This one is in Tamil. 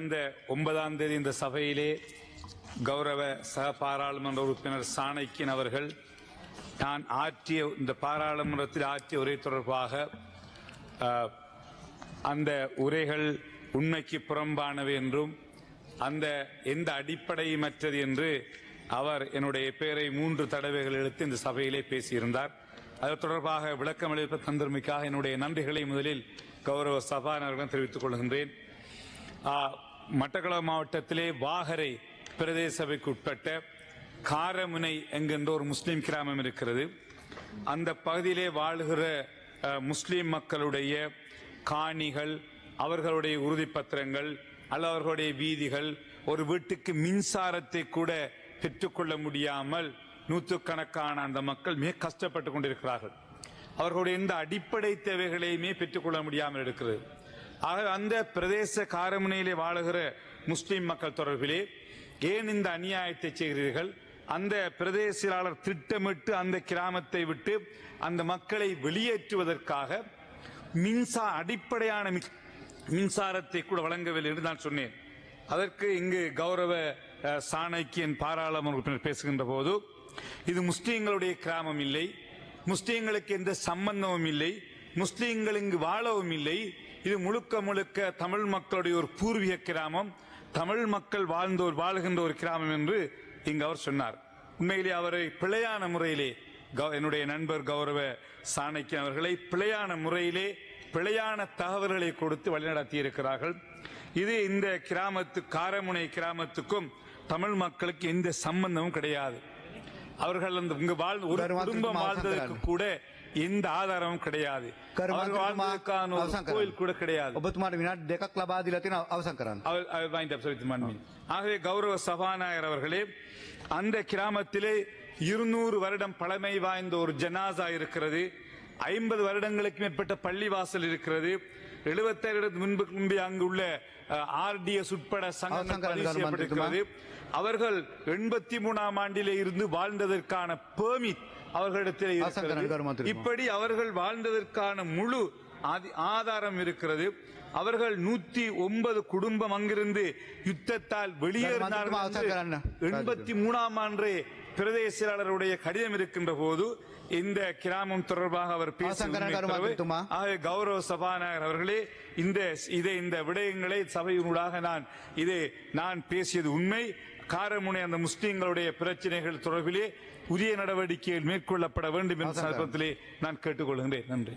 கடந்த ஒன்பதாம் தேதி இந்த சபையிலே கௌரவ சக பாராளுமன்ற உறுப்பினர் சாணக்கியன் அவர்கள் நான் ஆற்றிய இந்த பாராளுமன்றத்தில் ஆற்றிய உரை தொடர்பாக அந்த உரைகள் உண்மைக்கு புறம்பானவை என்றும் அந்த எந்த அடிப்படையுமற்றது என்று அவர் என்னுடைய பெயரை மூன்று தடவைகள் எடுத்து இந்த சபையிலே பேசியிருந்தார். அது தொடர்பாக விளக்கம் அளிப்ப தந்திரமைக்காக என்னுடைய நன்றிகளை முதலில் கௌரவ சபாநாயகரிடம் தெரிவித்துக் கொள்கின்றேன். மட்டக்களவு மாவட்டத்திலே வாகரை பிரதேச சபைக்கு உட்பட்ட காரமுனை என்கின்ற ஒரு முஸ்லீம் கிராமம் இருக்கிறது. அந்த பகுதியிலே வாழுகிற முஸ்லீம் மக்களுடைய காணிகள் அவர்களுடைய உறுதிப்பத்திரங்கள் அல்ல அவர்களுடைய வீதிகள் ஒரு வீட்டுக்கு மின்சாரத்தை கூட பெற்றுக்கொள்ள முடியாமல் நூற்றுக்கணக்கான அந்த மக்கள் மிக கஷ்டப்பட்டு கொண்டிருக்கிறார்கள். அவர்களுடைய இந்த அடிப்படை தேவைகளையுமே பெற்றுக்கொள்ள முடியாமல் இருக்கிறது. ஆகவே அந்த பிரதேச காரமுனையிலே வாழுகிற முஸ்லிம் மக்கள் தொடர்பிலே ஏன் இந்த அநியாயத்தை செய்கிறீர்கள்? அந்த பிரதேசியாளர் திட்டமிட்டு அந்த கிராமத்தை விட்டு அந்த மக்களை வெளியேற்றுவதற்காக மின்சா அடிப்படையான மின்- மின்சாரத்தை கூட வழங்கவில்லை என்று நான் சொன்னேன். அதற்கு இங்கு கௌரவ சாணக்கியன் பாராளுமன்ற உறுப்பினர் பேசுகின்ற போது இது முஸ்லீம்களுடைய கிராமம் இல்லை முஸ்லீம்களுக்கு எந்த சம்பந்தமும் இல்லை முஸ்லீம்கள் இங்கு வாழவும் இல்லை இது முழுக்க முழுக்க தமிழ் மக்களுடைய ஒரு பூர்வீக கிராமம். தமிழ் மக்கள் வாழ்ந்த ஒரு வாழுகின்ற ஒரு கிராமம் என்று இங்கு அவர் சொன்னார். உண்மையிலே அவரை பிழையான முறையிலே என்னுடைய நண்பர் கௌரவ சாணக்கியன் அவர்களை பிழையான முறையிலே பிழையான தகவல்களை கொடுத்து வழிநடத்தி இருக்கிறார்கள். இது இந்த கிராமத்து காரமுனை கிராமத்துக்கும் தமிழ் மக்களுக்கு எந்த சம்பந்தமும் கிடையாது. அவர்கள் அந்த இங்கு வாழ்ந்த ஒரு குடும்பம் வாழ்ந்ததற்கு. கூட எந்த ஆதாரமும் கிடையாது அவர்கள் வாழ்ந்ததற்கான ஒரு අවසන් கோயில் கூட கிடையாது ඔබතුමාට විනාඩි දෙකක් ලබා දීලා තියෙනවා අවසන් කරන්න. அவர் அவர் வாங்கிட்டு அப்சரித்து மன்மி ஆகவே கௌரவ சபாநாயகர் அவர்களே அந்த கிராமத்திலே இருநூறு வருடம் பழமை வாய்ந்த ஒரு ஜனாசா இருக்கிறது ஐம்பது வருடங்களுக்கு மேற்பட்ட பள்ளிவாசல் இருக்கிறது எழுபத்தேழு இடத்து முன்பு முன்பே அங்கு உள்ள ஆர்டிஎஸ் உட்பட சங்கங்கள் அவசரம் பதிவு கருமாந்திரத்துமா? செய்யப்பட்டிருக்கிறது அவர்கள் எண்பத்தி மூணாம் ஆண்டிலே இருந்து வாழ்ந்ததற்கான பெர்மிட் அவர்களிடத்தில்? இப்படி அவர்கள் வாழ்ந்ததற்கான முழு ஆதி- ஆதாரம் இருக்கிறது அவர்கள் நூத்தி ஒன்பது குடும்பம் அங்கிருந்து யுத்தத்தால் வெளியேறினார்கள். எண்பத்தி மூணாம் ஆண்டு பிரதேச செயலாளருடைய கடிதம் இருக்கின்ற போது இந்த கிராமம் தொடர்பாக அவர் பேசி அவசரம் கரண்ணா, உண்மை தரவு. கருமாந்திரத்துமா? ஆகவே கௌரவ சபாநாயகர் அவர்களே இந்த இதை இந்த விடயங்களை சபையினூடாக நான் இது நான் பேசியது உண்மை காரமுனை அந்த முஸ்லிம்களுடைய பிரச்சனைகள் தொடர்பிலே உரிய நடவடிக்கைகள் மேற்கொள்ளப்பட வேண்டும் என்ற. சந்தர்ப்பத்திலே நான் கேட்டுக்கொள்கின்றேன் நன்றி